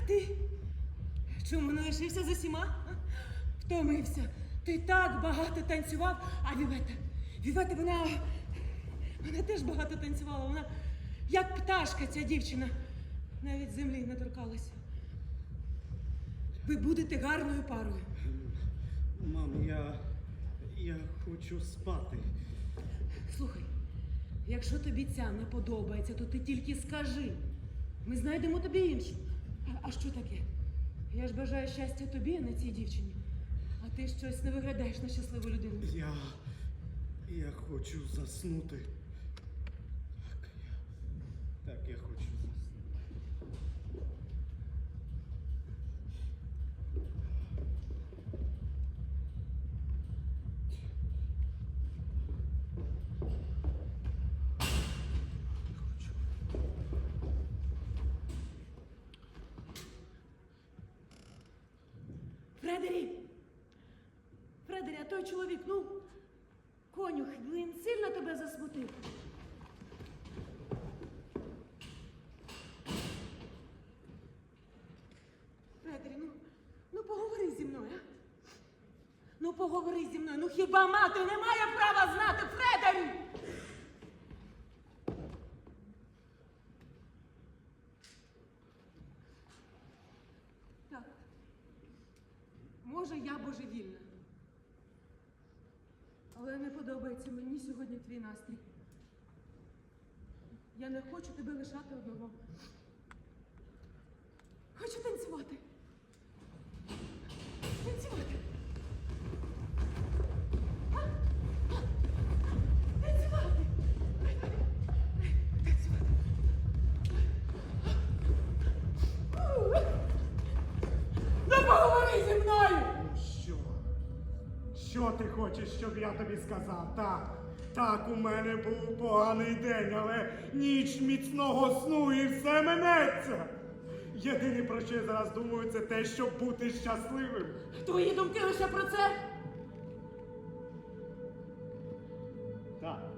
А ти? Чому не лишився з усіма? Втомився. Ти так багато танцював, а Вівета. Вівета, вона. Вона теж багато танцювала. Вона як пташка, ця дівчина. Навіть землі не торкалася. Ви будете гарною парою. Мам, я. я хочу спати. Слухай, якщо тобі ця не подобається, то ти тільки скажи. Ми знайдемо тобі іншу. А, що таке? Я ж бажаю щастя тобі, а не цій дівчині. А ти щось не виглядаєш на щасливу людину. Я. я хочу заснути. Так, я. Так, я хочу заснути. Фредері! Фредері, а той чоловік, ну, конюх, він сильно тебе засмутив. Фредері, ну, ну поговори зі мною, а? Ну поговори зі мною. Ну хіба мати не має права знати, Фредері? Так. Може, я божевільна. Але не подобається мені сьогодні твій настрій. Я не хочу тебе лишати одного. Хочу. Танцювати. Що ти хочеш, щоб я тобі сказав? Так, так, у мене був поганий день, але ніч міцного сну і все минеться. Єдине, про що я зараз думаю, це те, щоб бути щасливим. Твої думки лише про це? Так.